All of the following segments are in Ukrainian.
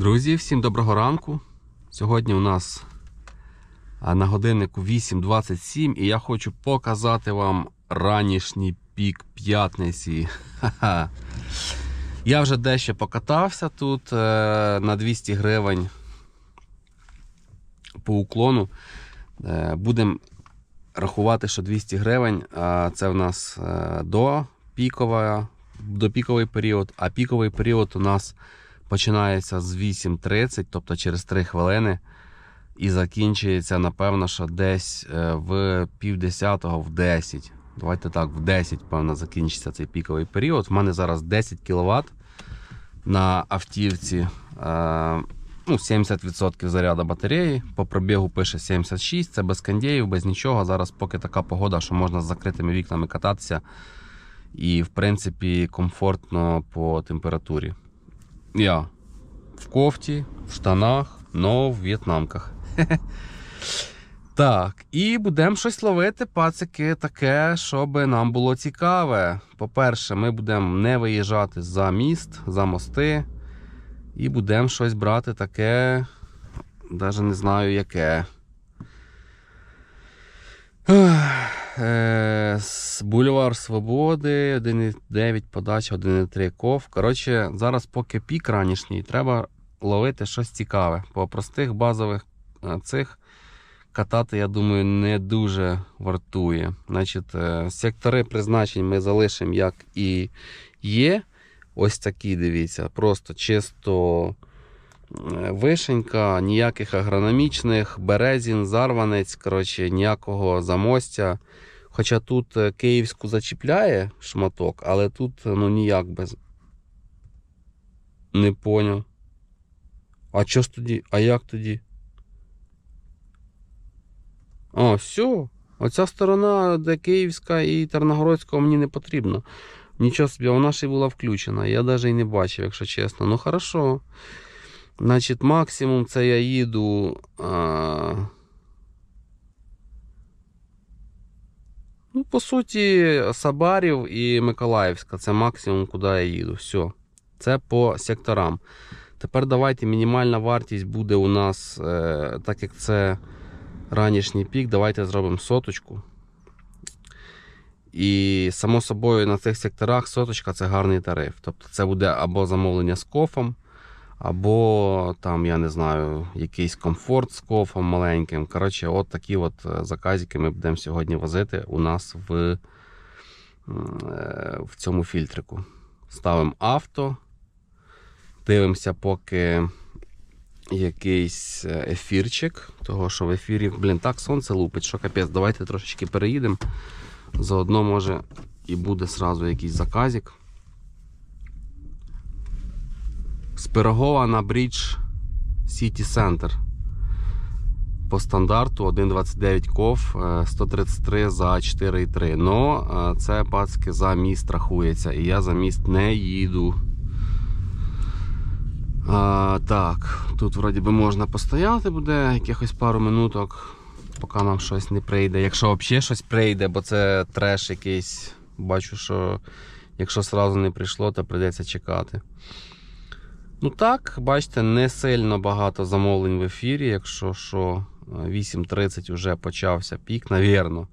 Друзі, всім доброго ранку. Сьогодні у нас на годиннику 8.27 і я хочу показати вам ранішній пік п'ятниці. Я вже дещо покатався тут е, на 200 гривень по уклону. Е, Будемо рахувати, що 200 гривень це в нас е, до пікова, до піковий період, а піковий період у нас починається з 8.30, тобто через 3 хвилини, і закінчується, напевно, що десь е, в півдесятого, в 10. Давайте так, в 10, певно, закінчиться цей піковий період. У мене зараз 10 кВт на автівці. Е, Ну, 70% заряду батареї. По пробігу пише 76, це без кондеїв, без нічого. Зараз поки така погода, що можна з закритими вікнами кататися. І, в принципі, комфортно по температурі. Я в кофті, в штанах, но в в'єтнамках. Так, і будемо щось ловити, пацики, таке, щоб нам було цікаве. По-перше, ми будемо не виїжджати за міст, за мости. І будемо щось брати таке. Навіть не знаю яке. Е, Бульвар Свободи, 1,9 подача, 1,3 ков. Коротше, зараз поки пік ранішній, треба ловити щось цікаве. По простих базових е, цих катати, я думаю, не дуже вартує. Значить, е, сектори призначень ми залишимо як і є. Ось такі, дивіться, просто чисто вишенька, ніяких агрономічних, березін, зарванець, коротше, ніякого замостя. Хоча тут е, київську зачіпляє шматок, але тут е, ну ніяк без. Не поняв. А що ж тоді? А як тоді? О, все. Оця сторона, де Київська і Терногородська, мені не потрібно. Нічого собі, вона ще й була включена. Я навіть і не бачив, якщо чесно. Ну хорошо. Значить, максимум це я їду. А... Ну, по суті, Сабарів і Миколаївська це максимум, куди я їду. Все. Це по секторам. Тепер давайте мінімальна вартість буде у нас, е, так як це ранішній пік, давайте зробимо соточку. І само собою на цих секторах соточка це гарний тариф. Тобто це буде або замовлення з кофом, або там, я не знаю, якийсь комфорт з кофом маленьким. Коротше, от такі от е, заказики ми будемо сьогодні возити у нас в, е, в цьому фільтрику. Ставимо авто, дивимося, поки якийсь е, ефірчик, того що в ефірі, блін, так сонце лупить, що капець, давайте трошечки переїдемо. Заодно може і буде сразу якийсь заказик. З Пирогова на Брідж City Center. По стандарту 1,29 ков, е, 133 за 4,3. Но е, це пацки за міст рахується. І я за міст не їду. А, так, тут вроді би можна постояти буде якихось пару минуток поки нам щось не прийде. Якщо взагалі щось прийде, бо це треш якийсь. Бачу, що якщо сразу не прийшло, то прийдеться чекати. Ну так, бачите, не сильно багато замовлень в ефірі. Якщо що, 8.30 вже почався пік, навірно.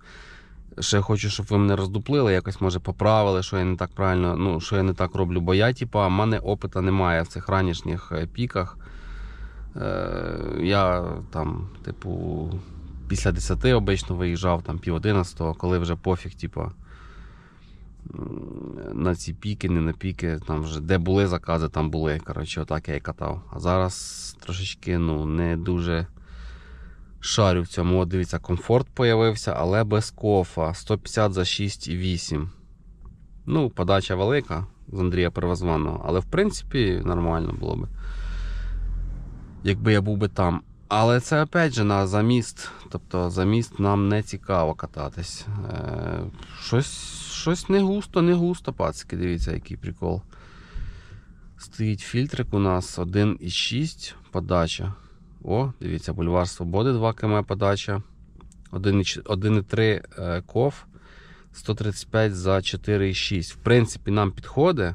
Ще хочу, щоб ви мене роздуплили, якось може поправили, що я не так правильно, ну, що я не так роблю. Бо я, типа, в мене опита немає в цих ранішніх е, піках. Е, я там, типу, після 10 обично виїжджав, там пів 11, коли вже пофіг, типу, на ці піки, не на піки, там вже де були закази, там були. Коротше, отак я і катав. А зараз трошечки ну, не дуже шарю в цьому. От дивіться, комфорт появився, але без кофа. 150 за 6,8. Ну, подача велика з Андрія Первозваного, але в принципі нормально було би. Якби я був би там. Але це опять же на заміст. Тобто за міст нам не цікаво кататись. Е, щось, щось не густо, не густо, пацики. Дивіться, який прикол. Стоїть фільтрик у нас 1,6 подача. О, дивіться, бульвар Свободи 2 км подача. 1,3 е, ков. 135 за 4,6. В принципі, нам підходить.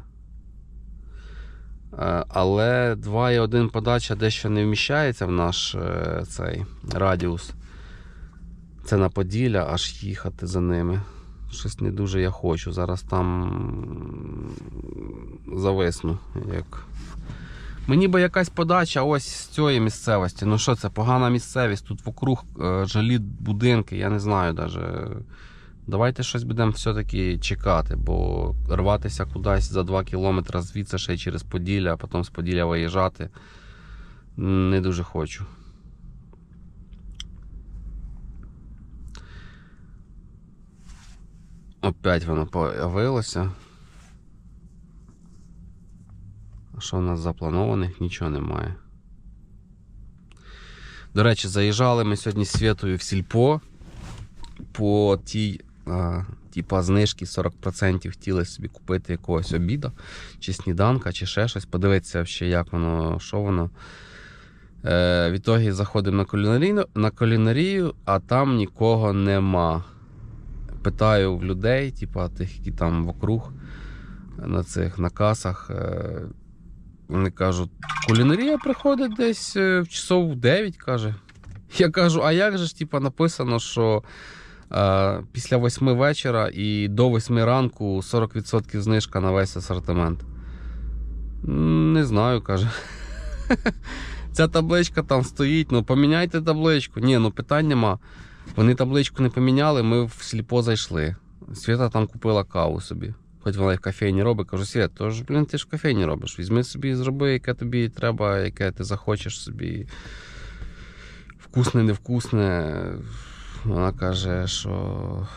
Е, Але 2,1 подача дещо не вміщається в наш е, цей радіус. Це на Поділля, аж їхати за ними. Щось не дуже я хочу. Зараз там зависну. Як... Мені би якась подача ось з цієї місцевості. Ну що це, погана місцевість. Тут вокруг е, жилі будинки, я не знаю навіть. Давайте щось будемо все-таки чекати, бо рватися кудись за 2 кілометри звідси ще через Поділля, а потім з Поділля виїжджати. Не дуже хочу. Опять воно появилося. А що в нас запланованих? Нічого немає. До речі, заїжджали ми сьогодні з Світою в сільпо по тій, а, типа, знижки 40% хотіли собі купити якогось обіду, чи сніданка, чи ще щось. Подивитися, ще, як воно, що воно. Е, в ітогі заходимо на кулінарію, на кулінарію, а там нікого нема. Питаю в людей, типа, тих, які там вокруг на цих на касах. Е, вони кажуть, кулінарія приходить десь е, в часов 9, каже. Я кажу, а як же ж типа, написано, що е, після 8 вечора і до 8 ранку 40% знижка на весь асортимент. Не знаю, каже. Ця табличка там стоїть, ну поміняйте табличку. Ні, ну питань нема. Вони табличку не поміняли, ми в сліпо зайшли. Свята там купила каву собі. Хоч вона і в кофейні робить, кажу, Свят, то ж, блін, ти ж в кофейні робиш. Візьми собі зроби, яке тобі треба, яке ти захочеш собі. Вкусне, невкусне. Вона каже, що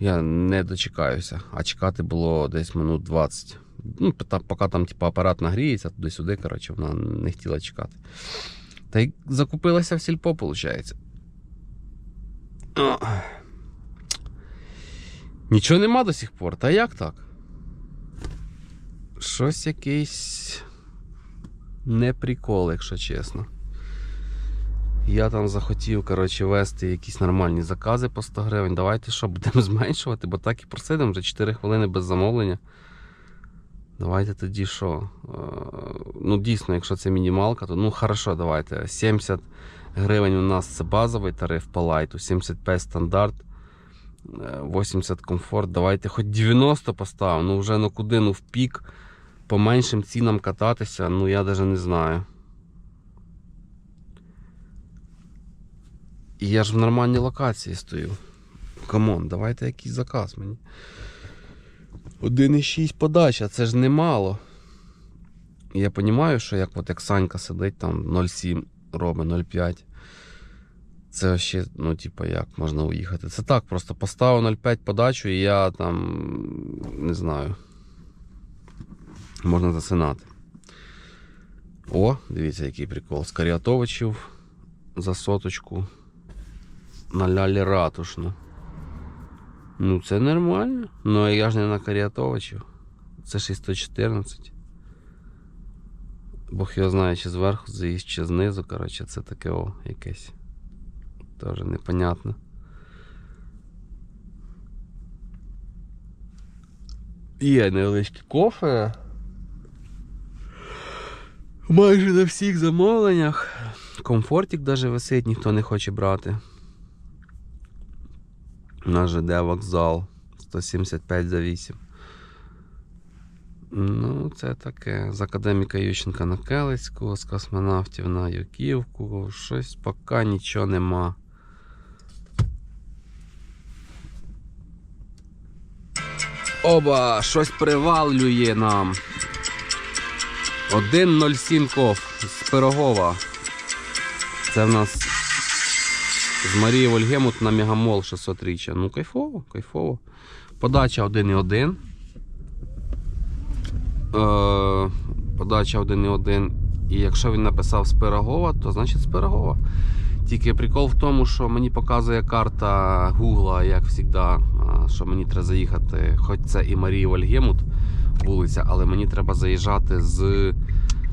я не дочекаюся, а чекати було десь минут 20. Ну, поки там типу, апарат нагріється, туди-сюди, коротше, вона не хотіла чекати. Та й закупилася в сільпо, виходить. О. Нічого нема до сих пор. Та як так? Щось якийсь не прикол, якщо чесно. Я там захотів, коротше, вести якісь нормальні закази по 100 гривень. Давайте що, будемо зменшувати, бо так і просидимо вже 4 хвилини без замовлення. Давайте тоді що? Е, Ну, дійсно, якщо це мінімалка, то ну хорошо, давайте. 70 гривень у нас це базовий тариф по лайту, 75 стандарт, е, 80 комфорт. Давайте хоч 90 поставимо. Ну вже ну куди, ну в пік по меншим цінам кататися, ну я навіть не знаю. І я ж в нормальній локації стою. Камон, давайте якийсь заказ мені. 1,6 подача, це ж немало. Я розумію, що як от як Санька сидить там 0,7 робить 0,5. Це ще, ну, типу, як можна уїхати. Це так, просто поставив 0,5 подачу, і я там не знаю. Можна засинати. О, дивіться, який прикол. З Каріатовичів за соточку. На лялі ратушну. Ну, це нормально. Ну, я ж не на Каріатовичів. Це 614. Бог його знає, чи зверху заїзд, чи знизу. Коротше, це таке о якесь. Теж непонятно. Є невеличкі кофе. Майже на всіх замовленнях. Комфортик даже висить, ніхто не хоче брати. На ЖД вокзал 175 за 8. Ну, це таке. З академіка Ющенка на Келицьку, з космонавтів на Юківку. Щось поки нічого нема. Оба, щось привалює нам. 1.07 ков з Пирогова. Це в нас з Марії Вольгемут на Мегамол 600 річчя. Ну, кайфово, кайфово. Подача 1.1. Е, подача 1.1. І якщо він написав з Пирогова, то значить з. Тільки прикол в тому, що мені показує карта Гугла, як завжди, що мені треба заїхати, хоч це і Марії Вольгемут вулиця, але мені треба заїжджати з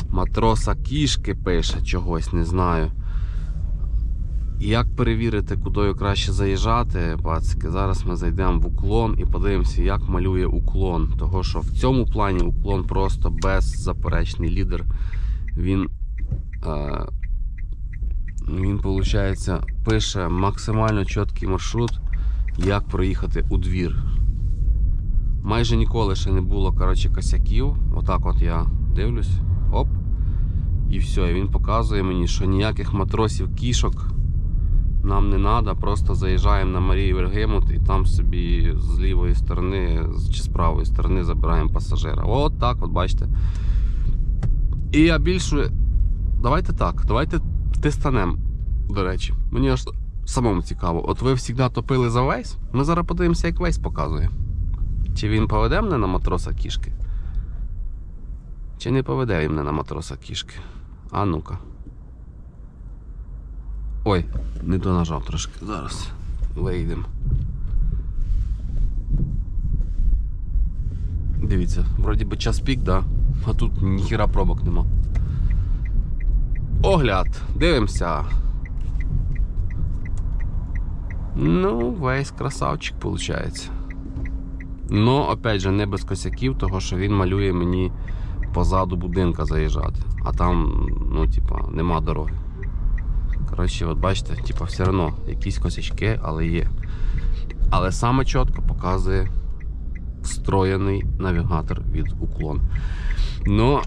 матроса кішки пише чогось, не знаю. Як перевірити, кудою краще заїжджати, пацики, зараз ми зайдемо в уклон і подивимося, як малює уклон. Того що в цьому плані уклон просто беззаперечний лідер. Він, е, він виходить, пише максимально чіткий маршрут, як проїхати у двір. Майже ніколи ще не було коротше, косяків. Отак от я дивлюсь. Оп. І все, і він показує мені, що ніяких матросів кішок нам не треба, просто заїжджаємо на Марію Вергемут і там собі з лівої сторони чи з правої сторони забираємо пасажира. От так, от бачите. І я більше. Давайте так, давайте тестанемо, до речі. Мені аж самому цікаво. От ви завжди топили за Вейс? Ми зараз подивимося, як Вейс показує. Чи він поведе мене на матроса кішки? Чи не поведе він мене на матроса кішки? А ну-ка. Ой, не то нажав трошки. Зараз вийдемо. Дивіться, вроді би час пік, да? А тут ніхіра пробок нема. Огляд, дивимося. Ну, весь красавчик виходить. Ну, опять же, не без косяків, того що він малює мені позаду будинка заїжджати. А там, ну, типа, нема дороги. Коротше, от бачите, типа, все одно якісь косячки, але є. Але саме чітко показує встроєний навігатор від уклон. Ну,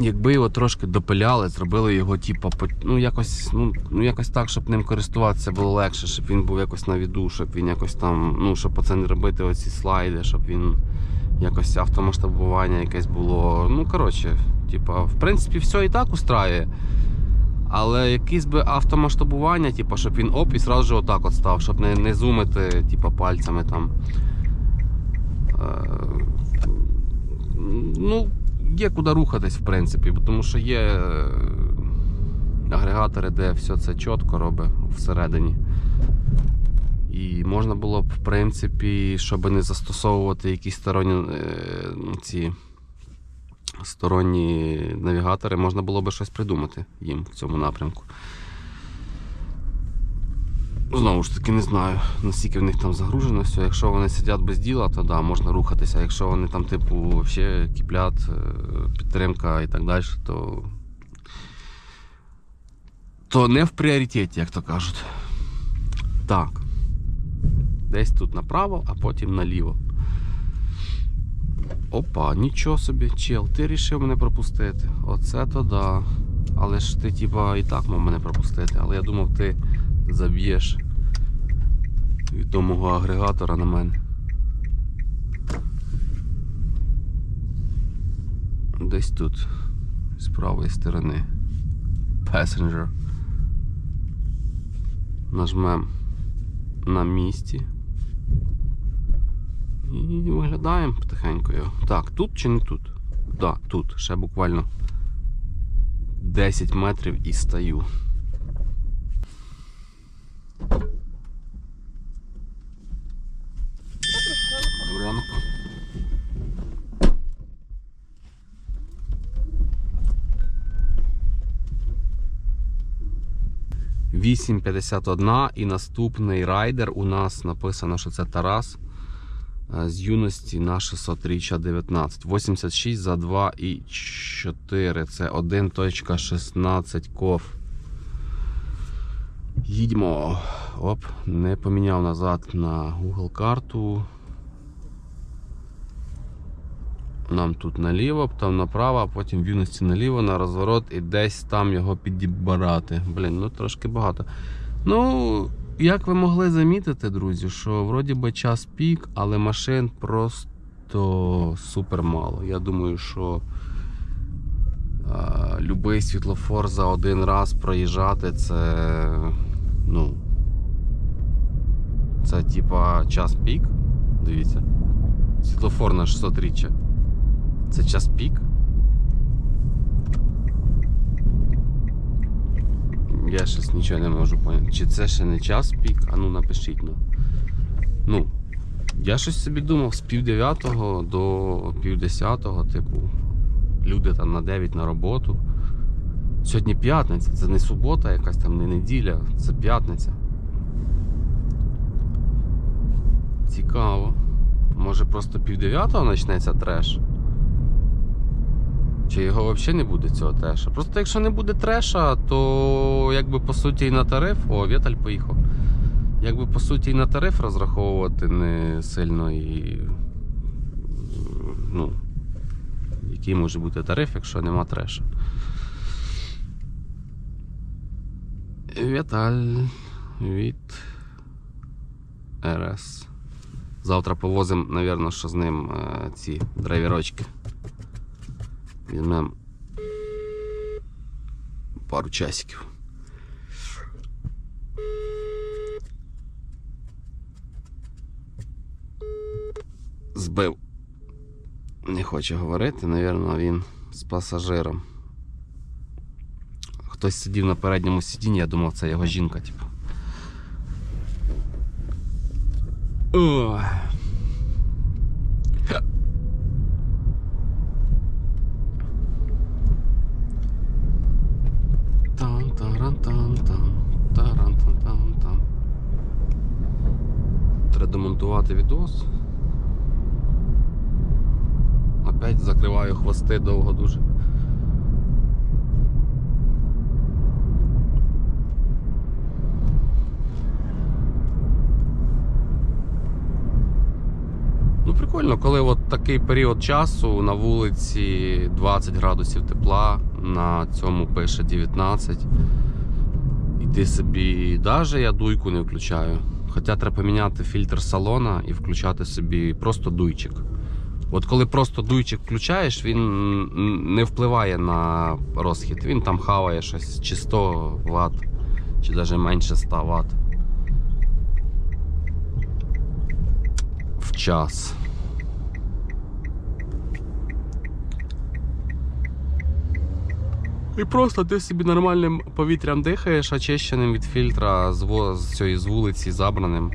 якби його трошки допиляли, зробили його, типа, по- ну, якось, ну, ну, якось так, щоб ним користуватися було легше, щоб він був якось на віду, щоб він якось там, ну, щоб оце не робити оці слайди, щоб він якось автомасштабування якесь було. Ну, коротше, типа, в принципі, все і так устраює. Але якесь би автомасштабування, типу, щоб він оп і зразу ж отак от став, щоб не, не зумити типу, пальцями там. Е, ну, є куди рухатись, в принципі, тому що є е, агрегатори, де все це чітко робить всередині. І можна було б, в принципі, щоб не застосовувати якісь сторонні е, ці сторонні навігатори, можна було би щось придумати їм в цьому напрямку. Знову ж таки, не знаю, наскільки в них там загружено все. Якщо вони сидять без діла, то да, можна рухатися. Якщо вони там, типу, вообще кіплят, е, підтримка і так далі, то. То не в пріоритеті, як то кажуть. Так. Десь тут направо, а потім наліво. Опа, нічого собі, чел, ти рішив мене пропустити. Оце то да. Але ж ти типа і так мав мене пропустити. Але я думав, ти заб'єш від того мого агрегатора на мене. Десь тут, з правої сторони. Passenger. Нажмем на місці. І виглядаємо потихеньку його. Так, тут чи не тут? Так, да, тут. Ще буквально 10 метрів і стаю. Вісім п'ятдесят одна і наступний райдер у нас написано, що це Тарас з юності на 600 19. 86 за 2 і 4. Це 1.16 ков. Їдьмо. Оп, не поміняв назад на Google карту. Нам тут наліво, там направо, а потім в юності наліво на розворот і десь там його підібрати. Блін, ну трошки багато. Ну, як ви могли замітити, друзі, що вроді би час пік, але машин просто супер мало. Я думаю, що а, любий світлофор за один раз проїжджати це. Ну. Це типа час пік. Дивіться. Світлофор на 600 річчя. Це час пік. Я щось нічого не можу поняти. Чи це ще не час пік? А ну напишіть ну. Ну, я щось собі думав з пів дев'ятого до пів десятого, типу, люди там на 9 на роботу. Сьогодні п'ятниця, це не субота, якась там не неділя, це п'ятниця. Цікаво. Може просто пів дев'ятого почнеться треш? Чи його взагалі не буде цього треша? Просто якщо не буде треша, то якби по суті і на тариф. О, Віталь поїхав. Якби по суті і на тариф розраховувати не сильно і. Ну, який може бути тариф, якщо нема треша. Віталь від РС. Завтра повозимо, напевно, що з ним е, ці драйверочки. Візьмемо пару часиків. Збив. Не хоче говорити, напевно, він з пасажиром. Хтось сидів на передньому сидінні, я думав, це його жінка, типу. Ой. Демонтувати відос. Опять закриваю хвости довго дуже. Ну, прикольно, коли от такий період часу на вулиці 20 градусів тепла, на цьому пише 19. І ти собі, навіть я дуйку не включаю. Хоча треба поміняти фільтр салона і включати собі просто дуйчик. От коли просто дуйчик включаєш, він не впливає на розхід. Він там хаває щось чи 100 Вт, чи навіть менше 100 Вт. В час. І просто ти собі нормальним повітрям дихаєш, очищеним від фільтра з, во- з цієї з вулиці забраним,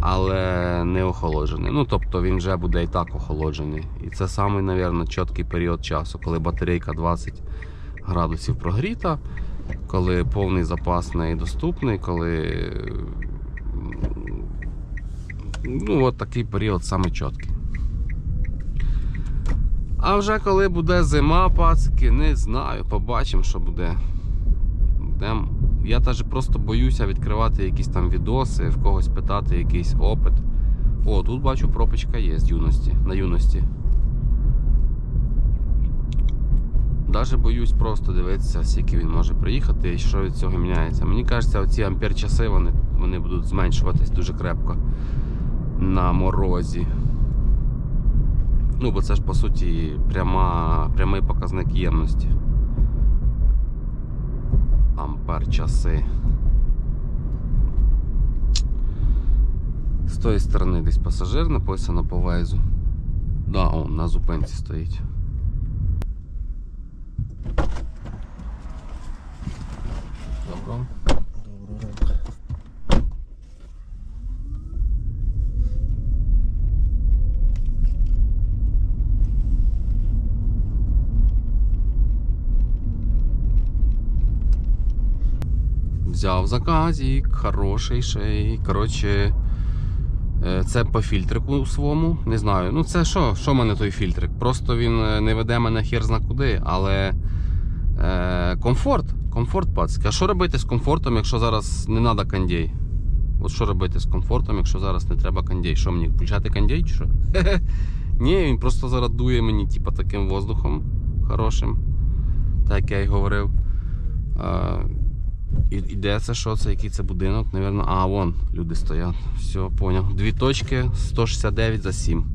але не охолоджений. Ну тобто він вже буде і так охолоджений. І це самий, мабуть, чіткий період часу, коли батарейка 20 градусів прогріта, коли повний запас неї доступний, коли. Ну, от такий період саме чіткий. А вже коли буде зима, пацики, не знаю, побачимо, що буде. Я теж просто боюся відкривати якісь там відоси, в когось питати якийсь опит. О, тут бачу, пропочка є з юності, на юності. Даже боюсь просто дивитися, скільки він може приїхати і що від цього міняється. Мені кажеться, оці ампер-часи вони, вони будуть зменшуватись дуже крепко на морозі. Ну, бо це ж по суті пряма, прямий показник ємності. Ампер часи. З тої сторони десь пасажир написано по вайзу. Да, он на зупинці стоїть. Добро. Доброго ранку. Взяв заказик, хороший шей. Коротше, е, це по фільтрику своєму. Не знаю. Ну це що? Що в мене той фільтрик? Просто він е, не веде мене хер зна куди, але е, комфорт. Комфорт пацки. А що робити з комфортом, якщо зараз не треба кондей? От що робити з комфортом, якщо зараз не треба кондей? Що мені включати кондей чи що? Ні, він просто зараз дує мені, типу, таким воздухом хорошим. Так як я й говорив. І, і де це що це? Який це будинок? Навірно, а, вон люди стоять. Все, поняв. Дві точки 169 за 7.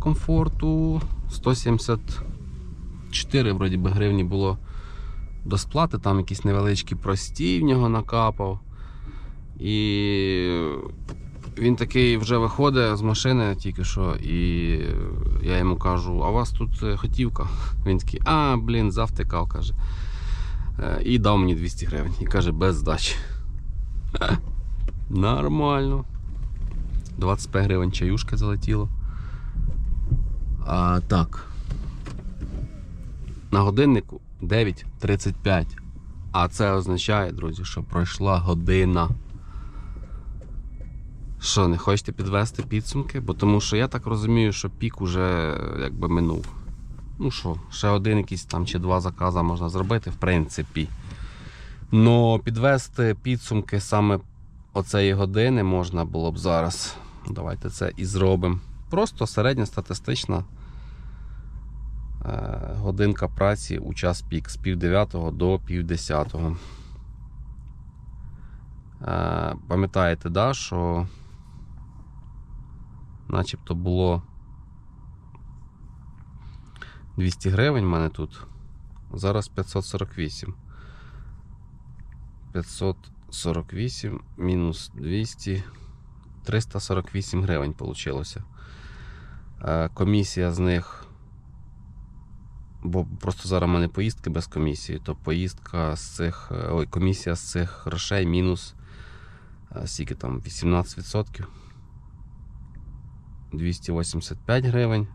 Комфорту. 174 вроді би гривні було до сплати, там якісь невеличкі прості в нього накапав. І він такий вже виходить з машини тільки що, і я йому кажу, а у вас тут е, хотівка? Він такий, а, блін, завтикав, каже. Е, І дав мені 200 гривень. І каже, без здачі. Е, Нормально. 25 гривень чаюшки залетіло. А, так. На годиннику 9.35. А це означає, друзі, що пройшла година. Що, не хочете підвести підсумки? Бо тому що я так розумію, що пік уже якби минув. Ну що, ще один якийсь там чи два закази можна зробити, в принципі. Но підвести підсумки саме оцеї години можна було б зараз. Давайте це і зробимо. Просто середньостатистична е, годинка праці у час пік з пів дев'ятого до пів десятого. Е, пам'ятаєте, да, що начебто було 200 гривень в мене тут. Зараз 548. 548 мінус 200. 348 гривень вийшло. Комісія з них. Бо просто зараз в мене поїздки без комісії, то поїздка з цих. е, Ой, комісія з цих грошей мінус. е, Скільки там? 18%. 285 гривень.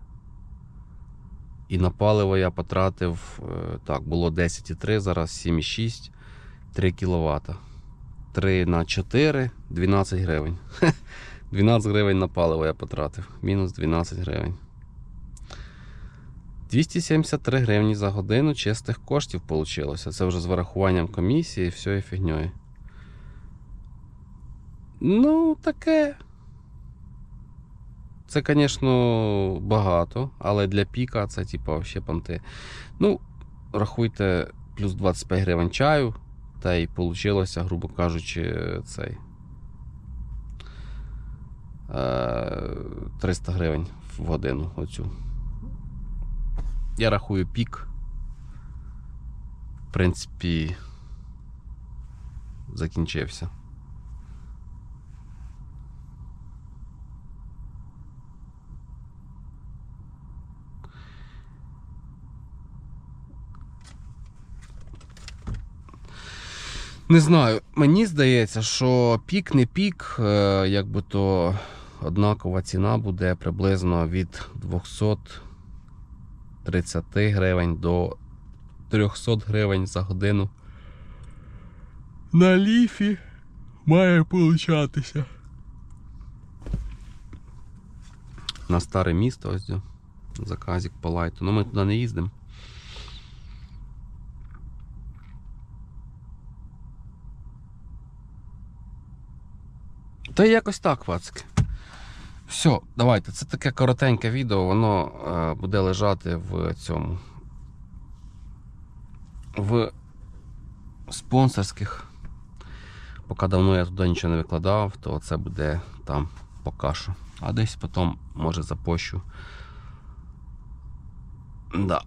І на паливо я потратив. е, Так, було 10,3, зараз 7,6, 3 кВт. 3 на 4, 12 гривень. 12 гривень на паливо я потратив. Мінус 12 гривень. 273 гривні за годину чистих коштів вийшло. Це вже з вирахуванням комісії, і всією фігньою. Ну, таке. Це, звісно, багато, але для піка це, типу, ще понти. Ну, рахуйте, плюс 25 гривень чаю, та й вийшло, грубо кажучи, цей. Е, 300 гривень в годину оцю. Я рахую пік. В принципі, закінчився. Не знаю, мені здається, що пік не пік, е, якби то однакова ціна буде приблизно від 230 гривень до 300 гривень за годину. На ліфі має получатися. На старе місто ось заказик по лайту. Ну ми туди не їздимо. Та якось так, пацки. Все, давайте. Це таке коротеньке відео, воно е, буде лежати в цьому. В спонсорських. Поки давно я туди нічого не викладав, то це буде там поки що. А десь потім, може, запощу. Да.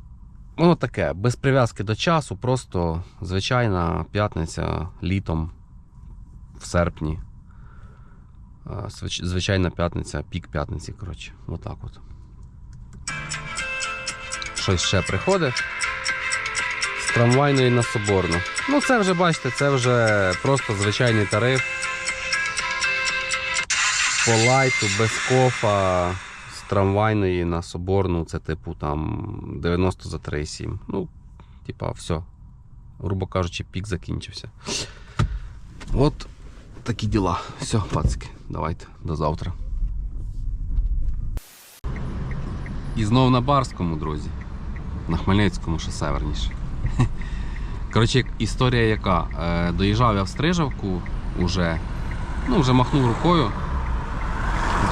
Воно таке, без прив'язки до часу, просто звичайна п'ятниця літом в серпні. Звичайна п'ятниця, пік п'ятниці, коротше. Отак от. Щось ще приходить. З трамвайної на Соборну. Ну, це вже, бачите, це вже просто звичайний тариф. По лайту, без кофа. З трамвайної на Соборну, це типу там 90 за 3,7. Ну, типа, все. Грубо кажучи, пік закінчився. От такі діла. Все, пацики, давайте, до завтра. І знов на Барському, друзі. На Хмельницькому, ще северніше. Коротше, історія яка? Е, доїжджав я в Стрижавку уже, ну, вже махнув рукою.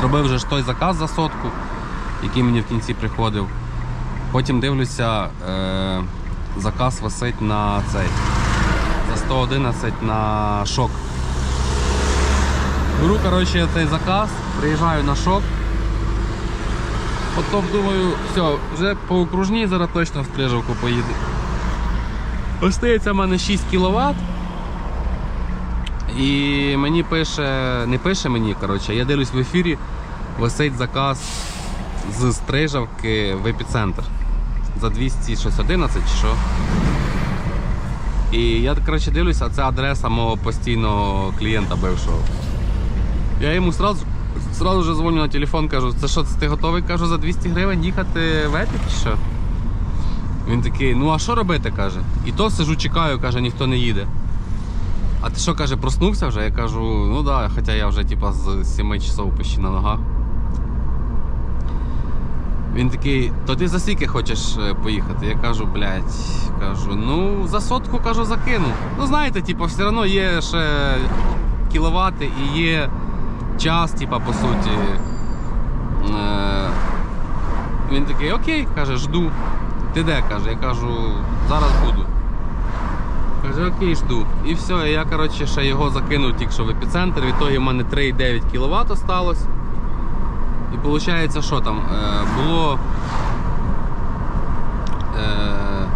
Зробив вже ж той заказ за сотку, який мені в кінці приходив. Потім дивлюся, е, заказ висить на цей. За 111 на шок. Беру, коротше, цей заказ, приїжджаю на шок. Потім думаю, все, вже по окружній зараз точно в стрижавку поїду. Остається в мене 6 кВт. І мені пише, не пише мені, коротше, я дивлюсь в ефірі, висить заказ з Стрижавки в епіцентр за 211 чи що. І я коротше, дивлюся, це адреса мого постійного клієнта бившого. Я йому сразу, сразу же дзвоню на телефон, кажу, це що, ти готовий кажу, за 200 гривень їхати в Епік чи що? Він такий, ну а що робити? каже. І то сижу, чекаю, каже, ніхто не їде. А ти що каже, проснувся вже? Я кажу, ну да, хоча я вже типа з 7 часов почти на ногах. Він такий, то ти за скільки хочеш е, поїхати? Я кажу, блядь, кажу, ну за сотку кажу, закину. Ну знаєте, типу, все одно є ще кіловати і є час, типа, по суті. Е, Він такий, окей, каже, жду. Ти де? каже, я кажу, зараз буду. Каже, окей, жду. І все, я коротше, ще його закинув тільки що в епіцентр. В ітогі в мене 3,9 кВт осталось. І виходить, що там? Е, було е,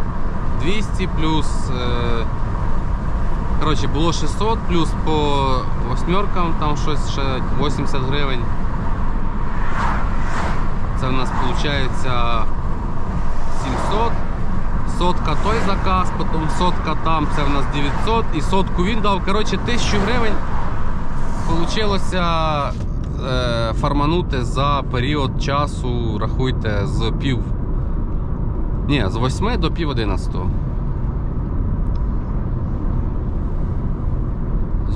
200 плюс. Е, коротше, було 600 плюс по восьмеркам, там щось ще 80 гривень. Це в нас виходить 700. Сотка той заказ, потім сотка там, це в нас 900 і сотку він дав. Коротше, 1000 гривень Получилося е, фарманути за період часу, рахуйте, з пів. Ні, з 8 до пів 11.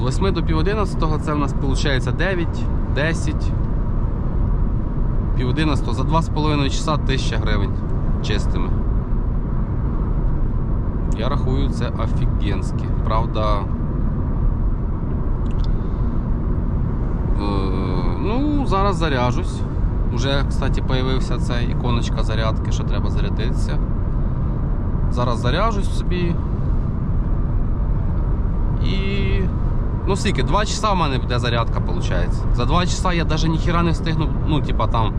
8 до пів 11 це в нас виходить 9, 10, пів 11, за 2,5 часа 1000 гривень чистими. Я рахую це офігенськи. Правда. Е, Ну, зараз заряжусь. Уже, кстати, появився ця іконочка зарядки, що треба зарядитися. Зараз заряжусь собі. І. Ну, скільки, 2 часа в мене буде зарядка, виходить. За 2 часа я навіть ніхіра не встигну, ну, типа там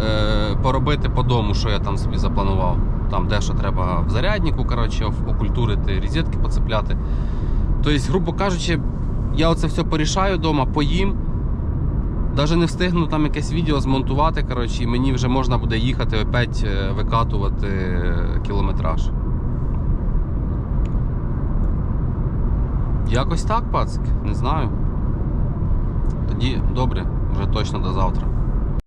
е, поробити по дому, що я там собі запланував. Там дещо треба в заряднику, коротше, окультурити, розетки поцепляти. Тобто, грубо кажучи, я оце все порішаю вдома, поїм. Навіть не встигну там якесь відео змонтувати, коротше, і мені вже можна буде їхати опять е, викатувати е, кілометраж. Якось так, пацки, не знаю. Тоді добре, вже точно до завтра.